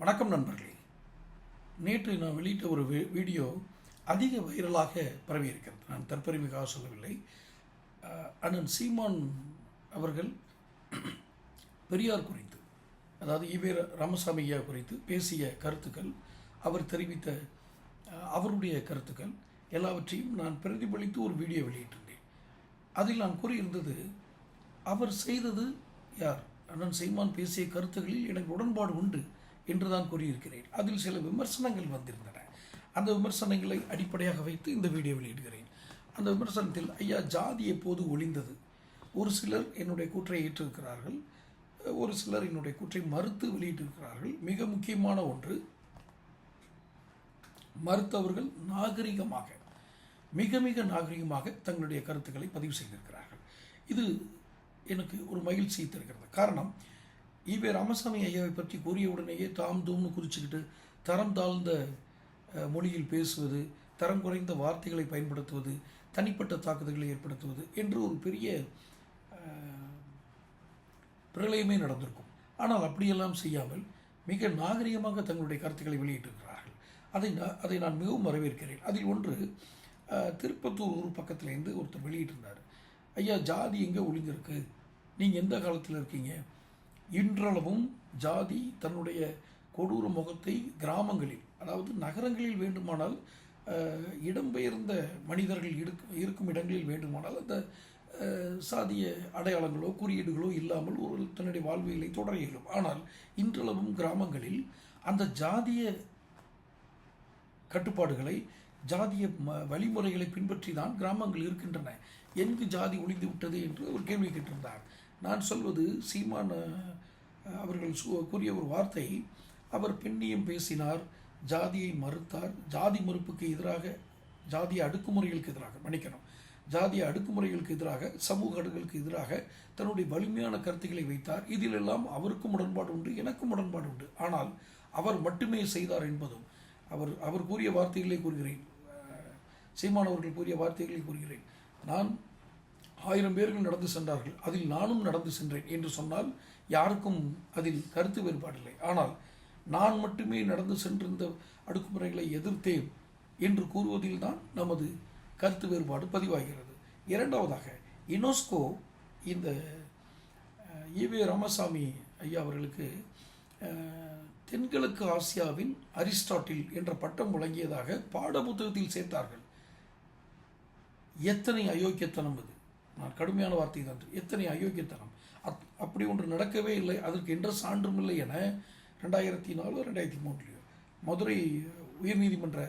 வணக்கம் நண்பர்களே. நேற்று நான் வெளியிட்ட ஒரு வீடியோ அதிக வைரலாக பரவி இருக்கிறது நான் தற்பெருமைக்காக சொல்லவில்லை. அண்ணன் சீமான் அவர்கள் பெரியார் குறித்து அதாவது ஈவே ராமசாமி ஐயா குறித்து பேசிய கருத்துக்கள் அவர் தெரிவித்த அவருடைய கருத்துக்கள் எல்லாவற்றையும் நான் பிரதிபலித்து ஒரு வீடியோ வெளியிட்டிருந்தேன். அதில் நான் கூறியிருந்தது அவர் செய்தது யார்? அண்ணன் சீமான் பேசிய கருத்துக்களில் எனக்கு உடன்பாடு உண்டு. என்று தான் கூறியிருக்கிறேன். அதில் சில விமர்சனங்கள் வந்திருந்தன. அந்த விமர்சனங்களை அடிப்படையாக வைத்து இந்த வீடியோ வெளியிடுகிறேன். அந்த விமர்சனத்தில் ஐயா ஜாதி எப்போது ஒளிந்தது ஒரு சிலர் என்னுடைய கூற்றை ஏற்றிருக்கிறார்கள். ஒரு சிலர் என்னுடைய கூற்றை மறுத்து வெளியிட்டிருக்கிறார்கள். மிக முக்கியமான ஒன்று மறுத்தவர்கள் நாகரிகமாக மிக மிக நாகரிகமாக தங்களுடைய கருத்துக்களை பதிவு செய்திருக்கிறார்கள். இது எனக்கு ஒரு மகிழ்ச்சியை தருகிறது. காரணம் ஈவே ராமசாமி ஐயாவை பற்றி கூறிய உடனேயே தாம் தூம்னு குறிச்சுக்கிட்டு தரம் தாழ்ந்த மொழியில் பேசுவது தரம் குறைந்த வார்த்தைகளை பயன்படுத்துவது தனிப்பட்ட தாக்குதல்களை ஏற்படுத்துவது என்று ஒரு பெரிய பிரளயமே நடந்திருக்கும். ஆனால் அப்படியெல்லாம் செய்யாமல் மிக நாகரிகமாக தங்களுடைய கருத்துக்களை வெளியிட்டிருக்கிறார்கள். அதை நான் அதை நான் மிகவும் வரவேற்கிறேன். அதில் ஒன்று திருப்பத்தூர் ஊர் பக்கத்துலேருந்து ஒருத்தர் வெளியிட்டிருந்தார். ஐயா ஜாதி எங்கே ஒளிந்திருக்கு நீங்கள் எந்த காலத்தில் இருக்கீங்க? இன்றளவும் ஜாதி தன்னுடைய கொடூர முகத்தை கிராமங்களில் அதாவது நகரங்களில் வேண்டுமானால் அஹ், இடம்பெயர்ந்த மனிதர்கள் இருக்கும் இருக்கும் இடங்களில் வேண்டுமானால் அந்த அஹ், சாதிய அடையாளங்களோ குறியீடுகளோ இல்லாமல் ஒரு தன்னுடைய வாழ்வியலை தொடர இயலும். ஆனால் இன்றளவும் கிராமங்களில் அந்த ஜாதிய கட்டுப்பாடுகளை ஜாதிய ம- வழிமுறைகளை பின்பற்றி தான் கிராமங்கள் இருக்கின்றன. எங்கு ஜாதி ஒளிந்து விட்டது என்று ஒரு கேள்வி கேட்டிருந்தார். நான் சொல்வது சீமான அவர்கள் கூறிய ஒரு வார்த்தை. அவர் பெண்ணியம் பேசினார் ஜாதியை மறுத்தார். ஜாதி மறுப்புக்கு எதிராக ஜாதிய அடுக்குமுறைகளுக்கு எதிராக மன்னிக்கணும். ஜாதிய அடுக்குமுறைகளுக்கு எதிராக சமூக அடுகளுக்கு எதிராக தன்னுடைய வலிமையான கருத்துக்களை வைத்தார். இதிலெல்லாம் அவருக்கும் உடன்பாடு உண்டு எனக்கும் உடன்பாடு உண்டு. ஆனால் அவர் மட்டுமே செய்தார் என்பதும் அவர் அவர் கூறிய வார்த்தைகளை கூறுகிறேன். சீமானவர்கள் கூறிய வார்த்தைகளை கூறுகிறேன். நான் ஆயிரம் பேர்கள் நடந்து சென்றார்கள். அதில் நானும் நடந்து சென்றேன் என்று சொன்னால் யாருக்கும் அதில் கருத்து வேறுபாடில்லை. ஆனால் நான் மட்டுமே நடந்து சென்றிருந்த அடுக்குமுறைகளை எதிர்த்தேன் என்று கூறுவதில் தான் நமது கருத்து வேறுபாடு பதிவாகிறது. இரண்டாவதாக யுனெஸ்கோ இந்த ஈவே ராமசாமி ஐயா அவர்களுக்கு தென்கிழக்கு ஆசியாவின் அரிஸ்டாட்டில் என்ற பட்டம் வழங்கியதாக பாடப்புத்தகத்தில் சேர்த்தார்கள். எத்தனை அயோக்கியத்தனம் இது? நான் கடுமையான வார்த்தை தான். எத்தனை அயோக்கியத்தனம். அப் அப்படி ஒன்று நடக்கவே இல்லை. அதற்கு என்ற சான்றும் இல்லை என ரெண்டாயிரத்தி நாலு ரெண்டாயிரத்தி மூணுலையோ மதுரை உயர்நீதிமன்ற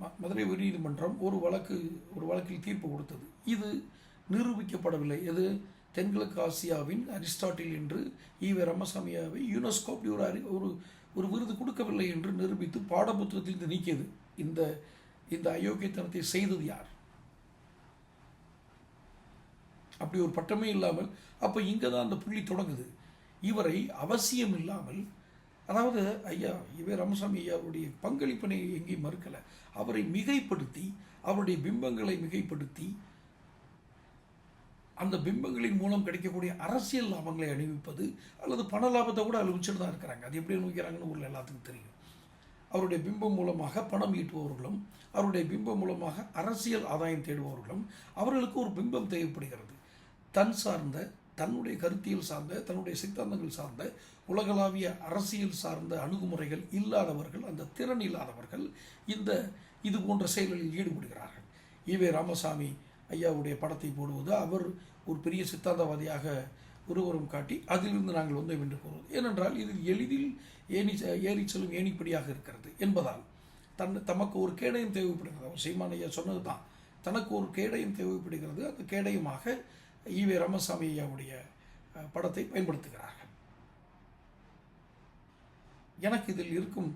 ம- மதுரை உயர்நீதிமன்றம் ஒரு வழக்கு ஒரு வழக்கில் தீர்ப்பு கொடுத்தது. இது நிரூபிக்கப்படவில்லை. எது? தென்கிழக்கு ஆசியாவின் அரிஸ்டாட்டில் என்று ஈவ ரமசாமியாவை யுனெஸ்கோ அப்படி ஒரு அறி ஒரு ஒரு விருது கொடுக்கவில்லை என்று நிரூபித்து பாடப்புத்தகத்திலிருந்து நீக்கியது. இந்த இந்த அயோக்கியத்தனத்தை செய்தது யார்? அப்படி ஒரு பட்டமே இல்லாமல் அப்போ இங்கே தான் அந்த புள்ளி தொடங்குது. இவரை அவசியம் இல்லாமல் அதாவது ஐயா இவே ராமசாமி ஐயாவுடைய பங்களிப்பினை எங்கேயும் மறுக்கலை. அவரை மிகைப்படுத்தி அவருடைய பிம்பங்களை மிகைப்படுத்தி அந்த பிம்பங்களின் மூலம் கிடைக்கக்கூடிய அரசியல் லாபங்களை அணிவிப்பது அல்லது பண லாபத்தை கூட அனுபவிச்சுட்டு தான் இருக்கிறாங்க. அது எப்படி அனுபவிக்கிறாங்கன்னு ஊரில் எல்லாத்துக்கும் தெரியும். அவருடைய பிம்பம் மூலமாக பணம் ஈட்டுபவர்களும் அவருடைய பிம்பம் மூலமாக அரசியல் ஆதாயம் தேடுபவர்களும் அவர்களுக்கு ஒரு பிம்பம் தேவைப்படுகிறது. தன் சார்ந்த தன்னுடைய கருத்தியல் சார்ந்த தன்னுடைய சித்தாந்தங்கள் சார்ந்த உலகளாவிய அரசியல் சார்ந்த அணுகுமுறைகள் இல்லாதவர்கள் அந்த திறன் இல்லாதவர்கள் இந்த இது போன்ற செயல்களில் ஈடுபடுகிறார்கள். ஈவே ராமசாமி ஐயாவுடைய படத்தை போடுவது அவர் ஒரு பெரிய சித்தாந்தவாதியாக உருவரம் காட்டி அதிலிருந்து நாங்கள் வந்தோம் என்று கூறுவது. ஏனென்றால் இதில் எளிதில் ஏணி ஏறி செல்லும் ஏணிப்படியாக இருக்கிறது என்பதால் தன் தமக்கு ஒரு கேடயம் தேவைப்படுகிறது. அவர் சீமானையா ஐயா சொன்னது தான் தனக்கு ஒரு கேடயம் தேவைப்படுகிறது. அந்த கேடயமாக ஈவே ராமசாமி ஐயாவுடைய படத்தை பயன்படுத்துகிறார்கள். எனக்கு இதில் இருக்கும்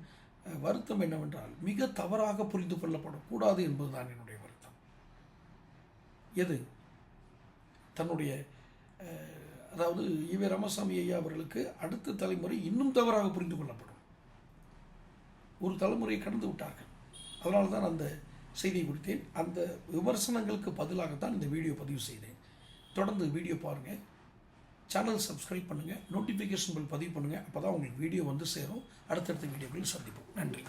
வருத்தம் என்னவென்றால் மிக தவறாக புரிந்து கொள்ளப்படக்கூடாது என்பதுதான் என்னுடைய வருத்தம். எது? தன்னுடைய அதாவது ஈவே ராமசாமி ஐயா அவர்களுக்கு அடுத்த தலைமுறை இன்னும் தவறாக புரிந்து கொள்ளப்படும். ஒரு தலைமுறையை கடந்து விட்டார்கள். அதனால தான் அந்த செய்தியை கொடுத்தேன். அந்த விமர்சனங்களுக்கு பதிலாகத்தான் இந்த வீடியோ பதிவு செய்தேன். தொடர்ந்து வீடியோ பாருங்கள் சேனல் சப்ஸ்கிரைப் பண்ணுங்கள் நோட்டிஃபிகேஷன் பில் பதிவு பண்ணுங்கள் அப்போ தான் உங்களுக்கு வீடியோ வந்து சேரும். அடுத்தடுத்த வீடியோக்களில் சந்திப்போம். நன்றி.